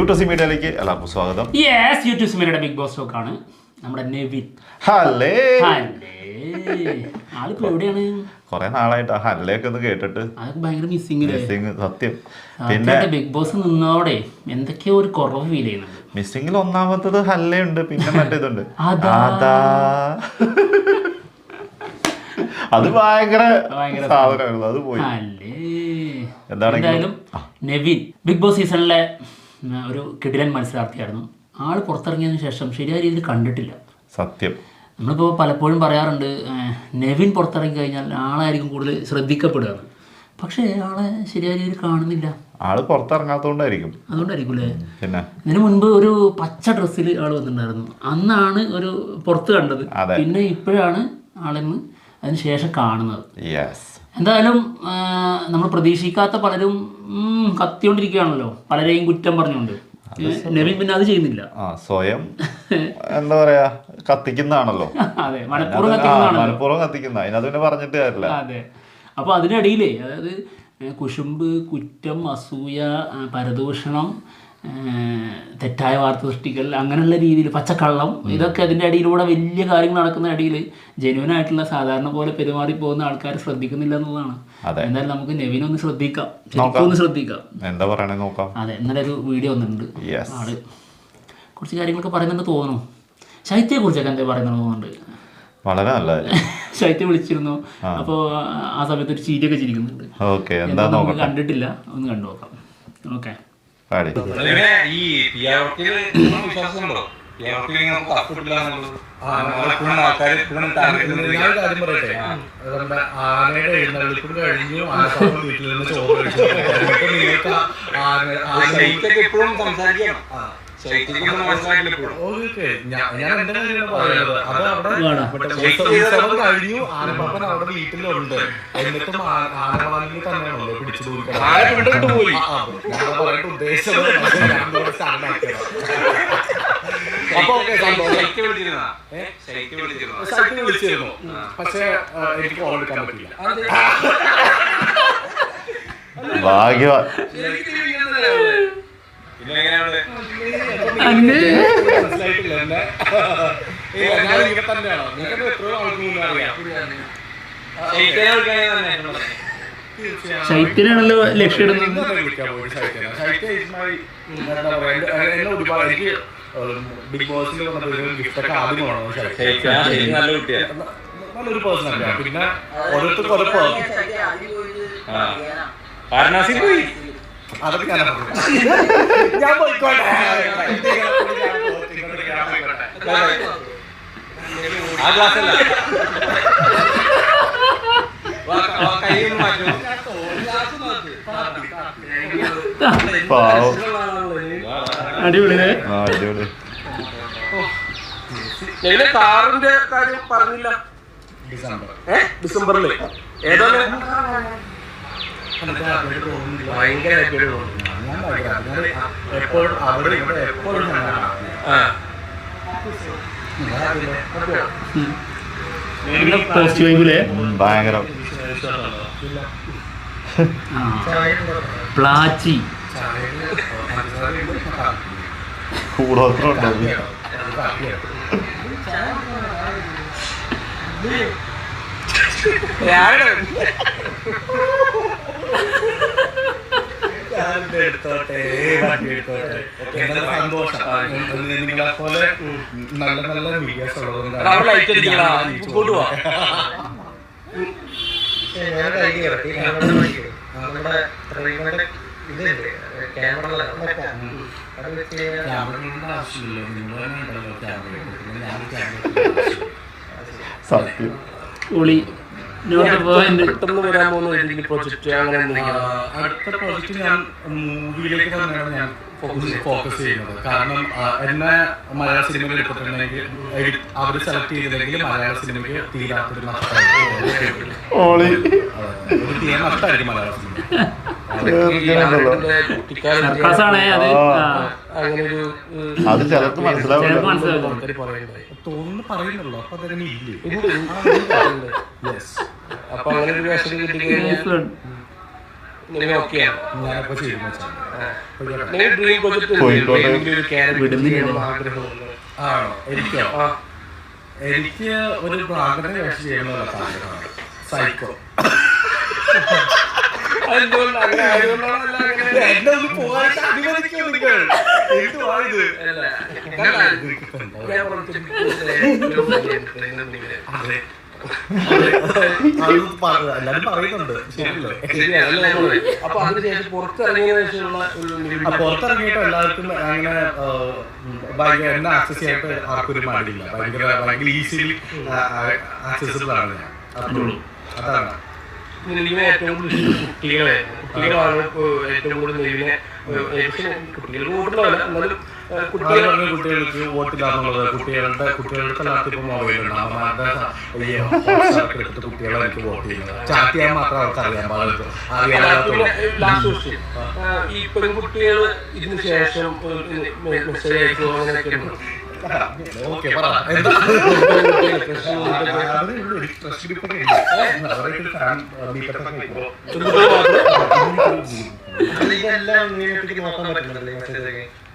U T C മീഡിയയിലേക്ക് എല്ലാവർക്കും സ്വാഗതം. യെസ് യൂട്യൂബ് സിനിമയുടെ ബിഗ് ബോസ് ടോക്കാണ് നമ്മുടെ നെവിൻ. ഹല്ലേ ഹല്ലേ ആളിപ്പോ എവിടെയാണ്? കുറെ നാളായിട്ട് ഹല്ലയൊക്കെ ഒന്ന് കേട്ടിട്ട്. ഭയങ്കര മിസ്സിംഗ് സത്യം. പിന്നെ ബിഗ് ബോസ് നിന്നോടെ എന്തൊക്കെയോ ഒരു കുറവ് ഫീൽ ചെയ്യുന്നുണ്ട്. മിസ്സിംഗിൽ ഒന്നാമത്തത് ഹല്ലയുണ്ട് പിന്നെ മറ്റേതുണ്ട് അതാ. അതാ. ഭയങ്കര സാധനമായിരുന്നു അത് പോയി. എന്തായാലും നെവിൻ ബിഗ് ബോസ് സീസണിലെ ഒരു കിടിലൻ മത്സരാർത്ഥിയായിരുന്നു. ആൾ പുറത്തിറങ്ങിയതിനു ശേഷം ശരിയായ രീതിയിൽ കണ്ടിട്ടില്ല. സത്യം. നമ്മളിപ്പോൾ പലപ്പോഴും പറയാറുണ്ട് നെവിൻ പുറത്തിറങ്ങി കഴിഞ്ഞാൽ ആളായിരിക്കും കൂടുതൽ ശ്രദ്ധിക്കപ്പെടുക. പക്ഷേ ആളെ ശരിയായ രീതിയിൽ കാണുന്നില്ല. ആൾ പുറത്തിറങ്ങാത്തോണ്ടായിരിക്കും. അതുകൊണ്ടായിരിക്കും അല്ലേ പിന്നെ? ഇതിനു മുൻപ് ഒരു പച്ച ഡ്രസ്സിൽ ആൾ വന്നിട്ടുണ്ടായിരുന്നു. അന്നാണ് ഒരു പുറത്ത് കണ്ടത്. പിന്നെ ഇപ്പോഴാണ് ആളെന്ന് അതിന് ശേഷം കാണുന്നത് എന്തായാലും നമ്മൾ പ്രതീക്ഷിക്കാത്ത പലരും കത്തിയോണ്ടിരിക്കുകയാണല്ലോ കത്തിക്കൊണ്ടിരിക്കുകയാണല്ലോ. പലരെയും കുറ്റം പറഞ്ഞുകൊണ്ട്. നെവിൻ പിന്നെ അത് ചെയ്യുന്നില്ല. സ്വയം എന്താ പറയാ കത്തിക്കുന്നതാണല്ലോ. അതെ കത്തിക്കുന്ന പിന്നെ പറഞ്ഞിട്ട് കാര്യമില്ല. അതെ. അപ്പൊ അതിനിടയിലേ അതായത് കുശുമ്പ് കുറ്റം അസൂയ പരദൂഷണം തെറ്റായ വാർത്ത സൃഷ്ടിക്കൽ അങ്ങനെയുള്ള രീതിയിൽ പച്ചക്കള്ളം ഇതൊക്കെ അതിന്റെ അടിയിലൂടെ വലിയ കാര്യങ്ങൾ നടക്കുന്ന അടിയിൽ ജെന്യൂൻ ആയിട്ടുള്ള സാധാരണ പോലെ പെരുമാറി പോകുന്ന ആൾക്കാർ ശ്രദ്ധിക്കുന്നില്ല എന്നുള്ളതാണ്. എന്തായാലും നമുക്ക് നെവിനെ ഒന്ന് ശ്രദ്ധിക്കാം. ഒന്ന് ശ്രദ്ധിക്കാം. എന്താ പറയണേ നോക്കാം. അതെ ഇന്നലെ ഒരു വീഡിയോ ഒന്നുണ്ട് ആൾ കുറച്ച് കാര്യങ്ങളൊക്കെ പറയുന്നുണ്ട് തോന്നുന്നു. ശൈത്യയെ കുറിച്ചൊക്കെ എന്താ പറയുന്നത് തോന്നുന്നുണ്ട്? വളരെ നല്ല ശൈത്യം വിളിച്ചിരുന്നു. അപ്പോൾ ആ സമയത്ത് ഒരു ചീരിയൊക്കെ ചിരിക്കുന്നുണ്ട്. എന്താ കണ്ടിട്ടില്ല. ഒന്ന് കണ്ടു നോക്കാം. ഓക്കെ പാടി ഈ പിയാവർക്കിൽ വിശ്വാസമുണ്ടോ ആനയുടെ എഴുന്നള്ളിപ്പും കഴിഞ്ഞു ആനപ്പാപ്പൻ വീട്ടിൽ നിന്ന് ചോറ് കഴിച്ചു നിങ്ങൾക്ക് ആന- എപ്പോഴും സംസാരിക്കണം കഴിഞ്ഞു ആനപ്പാപ്പൻ അവിടെ വീട്ടിലുണ്ട്. എന്നിട്ടും ആനവാലിൽ തന്നെയാണല്ലോ പിടിച്ചു പോയി. ഉദ്ദേശിച്ചത് സൈക്കിൾ വിളിച്ചിരുന്നു. പക്ഷെ എനിക്ക് ഫോൺ എടുക്കാൻ പറ്റില്ല ഭാഗ്യവാൻ പിന്നെ എങ്ങനെയാണ് മനസ്സിലായിട്ടില്ല എന്നെ ഞാൻ തന്നെയാണോ എത്രയോ ആൾക്ക് മുന്നേ അറിയാം ശൈത്യനാണല്ലോ ലക്ഷ്യമിടുന്നത് ബിഗ് ബോസിൽ ആദ്യം വേണം നല്ലൊരു പേഴ്സൺ അല്ല പിന്നെ ഓരോരുത്തർക്കും ഓരോ per- ആ. വാരണാസി പോയി? അതൊക്കെ ഞാൻ. ഞാൻ പോയിക്കോട്ടെ. ആ ക്ലാസ് അല്ല. കൈ മാറ്റും. അടിപൊളിയേ അടിപൊളി. ഞങ്ങൾ കാറിന്റെ കാര്യം പറഞ്ഞില്ല. ഡിസംബറിൽ. ഏതാണ് എപ്പോഴും അവിടെ ഇവിടെ എപ്പോഴും? പോസ്റ്റ് വൈബിലേ ഭയങ്കര പ്ലാച്ചി. കൂടോത്രം ഉണ്ടോ നിങ്ങളെ പോലെ നല്ല നല്ല വീഡിയോസ് ഉള്ളതുകൊണ്ടാണ് അവിടെ ലൈറ്റ് അടിക്കണ ഞാൻ ഈ ഇങ്ങോട്ട് പോവാ ഞാൻ കഴിഞ്ഞ ഇറക്കി ഞങ്ങളുടെ വഴിക്ക്. നമ്മുടെ റീമോട്ട് ഇതില്ലേ? ക്യാമറ സത്യം. ഒളി പെട്ടെന്ന് വരാൻ പോകുന്ന ഏതെങ്കിലും പ്രൊജക്റ്റ് അങ്ങനെ എന്തെങ്കിലും അടുത്ത പ്രൊജക്റ്റ് ഞാൻ മൂവിയിലേക്ക് തന്നെയാണ് ഞാൻ ഫോക്കസ് ഫോക്കസ് ചെയ്യുന്നത്. കാരണം എന്നെ മലയാള സിനിമയിൽ എടുത്തിട്ടുണ്ടെങ്കിൽ അവർ സെലക്ട് ചെയ്തില്ലെങ്കിൽ മലയാള സിനിമയ്ക്ക് തീരാത്തൊരു നഷ്ടമായിരിക്കും. തീരെ നഷ്ടമായിരിക്കും മലയാള സിനിമ അത്. അങ്ങനെ ഒരു അത്. ചിലർക്ക് തോന്നുന്നു പറയുന്നുള്ളൂ. അപ്പൊ അതങ്ങനെ ഇല്ലേ? ഉണ്ട് യെസ് അപ്പൊ അങ്ങനെ ഒരു വേഷം കിട്ടിക്കഴിഞ്ഞാൽ എനിക്കോ? ആ. എനിക്ക് ഒരു പ്രാകൃത വേഷം ചെയ്യണമെന്നുള്ള സൈക്കോ അതെ പറയുന്നുണ്ട് ശരിയല്ലേ അതിനുശേഷം പുറത്തിറങ്ങിയിട്ട് എല്ലാവർക്കും അങ്ങനെ ഭയങ്കര എന്നെ ആക്സസ് ആർക്കും ഒരു മടിയില്ല. ഭയങ്കര ഭയങ്കര ഈസിലി ആക്സസിബിൾ ആണ് ഞാൻ. അതാണ്. നെല്ലിനെ ഏറ്റവും കൂടുതൽ കുട്ടികളെ കുട്ടികളാണ് ഏറ്റവും കൂടുതൽ ഏകദേശം കുട്ടികൾ കൂടുതലല്ല എന്നാലും പറഞ്ഞ കുട്ടികൾക്ക് വോട്ടില്ലാന്നുള്ളത് കുട്ടികളുടെ എല്ലാവർക്കും ഇപ്പൊ മൊബൈലുണ്ട് അമ്മമാരുടെ എടുത്തിട്ട് കുട്ടികളെ എനിക്ക് വോട്ട് ചെയ്യുന്നത്? ചാറ്റ് ചെയ്യാൻ മാത്രം അവർക്ക് അറിയാൻ പാടില്ല. അറിയാൻ ഈ പെൺകുട്ടികൾ ഇതിന് ശേഷം മെസ്സേജ് അയച്ചു അങ്ങനെയൊക്കെ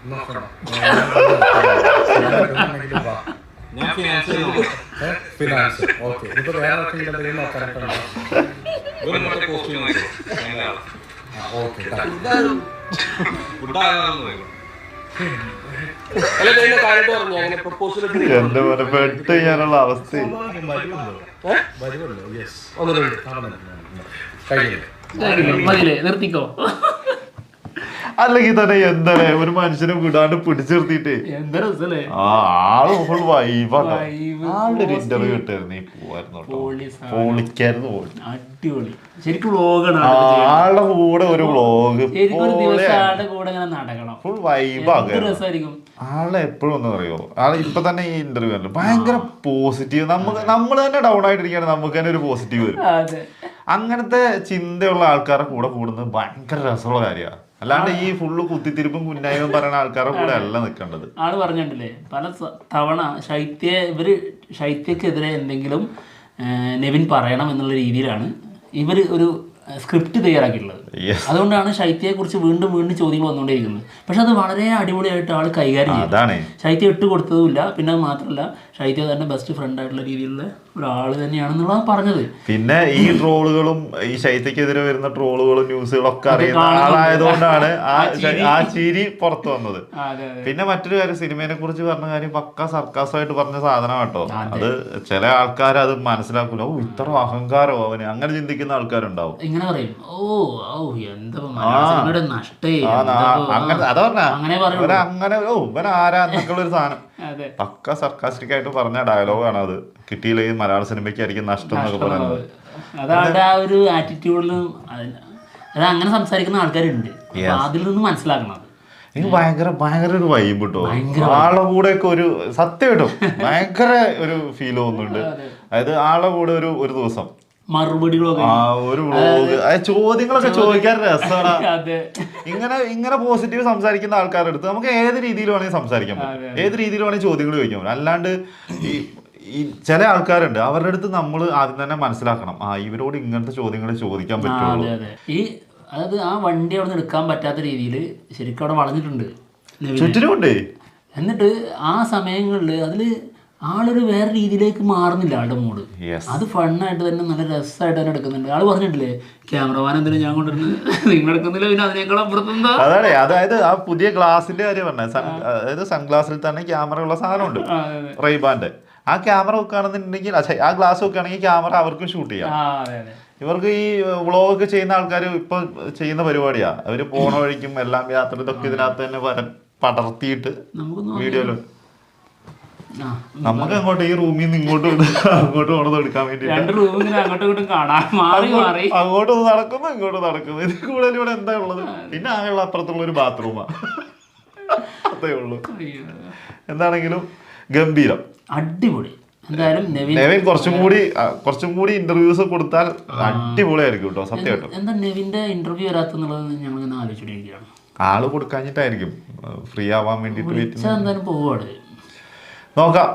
നോക്കണം. ഞാൻ ഏ? Finance okay. ഇപ്പൊ വേറെ എന്തെങ്കിലും നോക്കാനൊക്കെ ഓക്കെ എന്റെ പോലെ പെട്ട് ചെയ്യാനുള്ള അവസ്ഥ നിർത്തിക്കോ? അല്ലെങ്കിൽ തന്നെ എന്താണ് ഒരു മനുഷ്യനെ വിടാണ്ട് പിടിച്ചു നിർത്തിയിട്ട് എന്താ രസല്ലേ? ആ ആൾ ഫുൾ വൈബാണ് ആളുടെ ഒരു ഇന്റർവ്യൂ കിട്ടായിരുന്നു പോവായിരുന്നു പൊളിക്കായിരുന്നു അടിപൊളി. ശരിക്കും വ്ളോഗാണ് ആളുടെ കൂടെ ഒരു വ്ളോഗ് ഫുൾ ആളെ എപ്പോഴും ഒന്നും അറിയോ? ആളെ ഇപ്പൊ തന്നെ ഈ ഇന്റർവ്യൂ അല്ല ഭയങ്കര പോസിറ്റീവ് നമുക്ക് നമ്മൾ തന്നെ ഡൗൺ ആയിട്ടിരിക്കുകയാണ്. നമുക്ക് തന്നെ ഒരു പോസിറ്റീവ് വരും. അങ്ങനത്തെ ചിന്തയുള്ള ആൾക്കാരുടെ കൂടെ കൂടുന്നത് ഭയങ്കര രസമുള്ള കാര്യമാണ്. അല്ലാണ്ട് ഈ ഫുള്ള് കുത്തിത്തിരിപ്പും കുന്നായും പറയുന്ന ആൾക്കാരെ കൂടെ അല്ല നിൽക്കേണ്ടത് ആൾ പറഞ്ഞിട്ടില്ലേ? പല തവണ ശൈത്യ ഇവർ ശൈത്യക്കെതിരെ എന്തെങ്കിലും നെവിൻ പറയണം എന്നുള്ള രീതിയിലാണ് ഇവർ ഒരു സ്ക്രിപ്റ്റ് തയ്യാറാക്കിയിട്ടുള്ളത്. അതുകൊണ്ടാണ് ശൈത്യയെ കുറിച്ച് വീണ്ടും വീണ്ടും ചോദ്യങ്ങൾ വന്നുകൊണ്ടേയിരിക്കുന്നത്. പക്ഷെ അത് വളരെ അടിപൊളിയായിട്ട് ആൾ കൈകാര്യം ചെയ്തു. ശൈത്യം ഇട്ട് കൊടുത്തതുമില്ല. പിന്നെ അത് മാത്രമല്ല ശൈത്യ തന്നെ ബെസ്റ്റ് ഫ്രണ്ട് ആയിട്ടുള്ള രീതിയിലുള്ള ഒരാൾ തന്നെയാണെന്നുള്ളതാണ് പറഞ്ഞത്. പിന്നെ ഈ ട്രോളുകളും ഈ ശൈത്യക്കെതിരെ വരുന്ന ട്രോളുകളും ന്യൂസുകളും ഒക്കെ അറിയുന്ന ആളായതുകൊണ്ടാണ് ആ ചിരി. പുറത്തു വന്നത്. പിന്നെ മറ്റൊരു കാര്യം സിനിമയെ കുറിച്ച് പറഞ്ഞ കാര്യം പക്ക സർക്കാസായിട്ട് പറഞ്ഞ സാധനം കേട്ടോ. അതെ. ചില ആൾക്കാർ അത് മനസ്സിലാക്കൂല. ഓ ഇത്ര അഹങ്കാരോ അവന്? അങ്ങനെ ചിന്തിക്കുന്ന ആൾക്കാരുണ്ടാവും. ഇങ്ങനെ പറയും. ഓ ഓ എന്താ നഷ്ടേ അങ്ങനെ അതാ പറഞ്ഞ. അങ്ങനെ ഓ ഇവൻ ആരാ എന്നൊക്കെയുള്ള ഒരു സാധനം. പക്ക സർക്കാസ്റ്റിക് ആയിട്ട് പറഞ്ഞ ഡയലോഗാണ് അത്. കിട്ടിയില്ലെങ്കിൽ മലയാള സിനിമയ്ക്കായിരിക്കും നഷ്ടം എന്നൊക്കെ പറയുന്നത്. അതവരുടെ ആ ഒരു ആറ്റിറ്റ്യൂഡിലും അത് അങ്ങനെ സംസാരിക്കുന്ന ആൾക്കാരുണ്ട്. അതിൽ നിന്ന് മനസ്സിലാക്കണം എനിക്ക് ഭയങ്കര ഭയങ്കര ഒരു വൈബ് കിട്ടോ ആളെ കൂടെ ഒക്കെ ഒരു സത്യം കിട്ടും. ഭയങ്കര ഒരു ഫീൽ തോന്നുന്നുണ്ട്. അതായത് ആളെ കൂടെ ഒരു ഒരു ദിവസം മറുപടികളൊക്കെ ആ ഒരു വ്ളോഗ് ചോദ്യങ്ങളൊക്കെ ചോദിക്കാൻ രസമാണ് അതെ. ഇങ്ങനെ ഇങ്ങനെ പോസിറ്റീവ് സംസാരിക്കുന്ന ആൾക്കാരുടെ അടുത്ത് നമുക്ക് ഏത് രീതിയിൽ വേണമെങ്കിൽ സംസാരിക്കാം. ഏത് രീതിയിൽ വേണമെങ്കിൽ ചോദ്യങ്ങൾ ചോദിക്കാൻ പറ്റും അല്ലാണ്ട് ഈ ഈ ചില ആൾക്കാരുണ്ട്. അവരുടെ അടുത്ത് നമ്മൾ ആദ്യം തന്നെ മനസ്സിലാക്കണം. ആ ഇവരോട് ഇങ്ങനത്തെ ചോദ്യങ്ങൾ ചോദിക്കാൻ പറ്റും പറ്റുള്ളൂ. ഈ അതായത് ആ വണ്ടി അവിടെ നിന്ന് എടുക്കാൻ പറ്റാത്ത രീതിയിൽ ശരിക്കും അവിടെ വളഞ്ഞിട്ടുണ്ട്. ചുറ്റിനുമുണ്ട്. എന്നിട്ട് ആ സമയങ്ങളിൽ അതിൽ ആളൊരു വേറെ രീതിയിലേക്ക് മാറുന്നില്ല ആളുടെ മൂഡ് അത് ഫണ്ണായിട്ട് തന്നെ നല്ല രസമായിട്ട് തന്നെ എടുക്കുന്നുണ്ട്. ആൾ പറഞ്ഞിട്ടില്ലേ ക്യാമറമാൻ എന്തിനാ ഞാൻ കൊണ്ടുവരുന്നത് നിങ്ങൾ എടുക്കുന്നില്ല പിന്നെ അതിനേക്കാൾ അപ്പുറത്തെന്താ അതാണ് അതായത് ആ പുതിയ ഗ്ലാസിന്റെ കാര്യം പറഞ്ഞത് അതായത് സൺഗ്ലാസിൽ തന്നെ ക്യാമറ ഉള്ള സാധനമുണ്ട്. റൈബാന്റെ ആ ക്യാമറ വെക്കുകയാണെന്നുണ്ടെങ്കിൽ ആ ഗ്ലാസ് വെക്കുകയാണെങ്കിൽ ക്യാമറ അവർക്കും ഷൂട്ട് ചെയ്യാം. ഇവർക്ക് ഈ വ്ളോഗ് ഒക്കെ ചെയ്യുന്ന ആൾക്കാർ ഇപ്പൊ ചെയ്യുന്ന പരിപാടിയാ. അവർ പോണ വഴിക്കും എല്ലാം യാത്ര ഇതൊക്കെ ഇതിനകത്ത് തന്നെ പടർത്തിയിട്ട് വീഡിയോയിൽ നമുക്ക് അങ്ങോട്ട് ഈ റൂമിൽ നിന്ന് ഇങ്ങോട്ട് അങ്ങോട്ട് പോണത് എടുക്കാൻ വേണ്ടി രണ്ട് റൂമിൽ നിന്ന് അങ്ങോട്ടും ഇങ്ങോട്ടും കാണാൻ മാറി മാറി. അങ്ങോട്ട് നടക്കുന്നു ഇങ്ങോട്ട് നടക്കുന്നു. ഇതിൽ കൂടുതൽ ഇവിടെ എന്താ ഉള്ളത്? പിന്നെ ആകെയുള്ള അപ്പുറത്തുള്ള ഒരു ബാത്റൂമാ. അതേ ഉള്ളൂ. എന്താണെങ്കിലും ഗംഭീരം. അടിപൊളി. എന്തായാലും നെവിൻ കുറച്ചും കൂടി കുറച്ചും കൂടി ഇന്റർവ്യൂസ് കൊടുത്താൽ അടിപൊളിയായിരിക്കും കേട്ടോ സത്യമായിട്ടും എന്താ നെവിന്റെ ഇന്റർവ്യൂ വരാത്തുള്ളത് ഞങ്ങൾ ഇങ്ങനെ ആൾ കൊടുക്കാഞ്ഞിട്ടായിരിക്കും ഫ്രീ ആവാൻ വേണ്ടിട്ട് വിളിച്ചാൽ എന്തായാലും പോവാണ് നോക്കാം.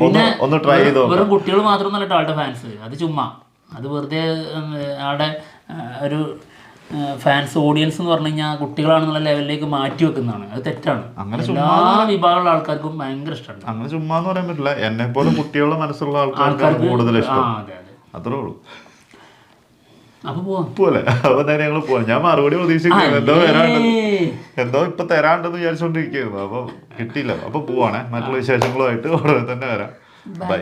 പിന്നെ ഒന്ന് ട്രൈ ചെയ്ത്. വെറും കുട്ടികൾ മാത്രമൊന്നല്ല ആളുടെ ഫാൻസ് അത് ചുമ്മാ. അത് വെറുതെ ആളുടെ ഒരു ഫാൻസ് ഓഡിയൻസ് എന്ന് പറഞ്ഞു കഴിഞ്ഞാൽ കുട്ടികളാണെന്നുള്ള ലെവലിലേക്ക് മാറ്റി വെക്കുന്നതാണ്. അത് തെറ്റാണ്. അങ്ങനെ എല്ലാ വിഭാഗമുള്ള ആൾക്കാർക്കും ഭയങ്കര ഇഷ്ടമാണ് അങ്ങനെ ചുമ്മാ എന്ന് പറയാൻ പറ്റില്ല. എന്നെ പോലെ കുട്ടികളുടെ മനസ്സുള്ള ആൾക്കാർക്ക് കൂടുതൽ ഇഷ്ടം. അതെ അതെ. അത്രേ ഉള്ളൂ. പോലെ അപ്പൊ നേരെ ഞങ്ങൾ പോവാം. ഞാൻ മറുപടി പ്രതീക്ഷിക്കുന്നു. എന്തോ. എന്തോ ഇപ്പൊ തരാണ്ടെന്ന് വിചാരിച്ചോണ്ടിരിക്കുന്നു. അപ്പൊ കിട്ടിയില്ല. അപ്പൊ പോവാണേ. മറ്റുള്ള വിശേഷങ്ങളുമായിട്ട് ഉടനെ തന്നെ വരാം. ബൈ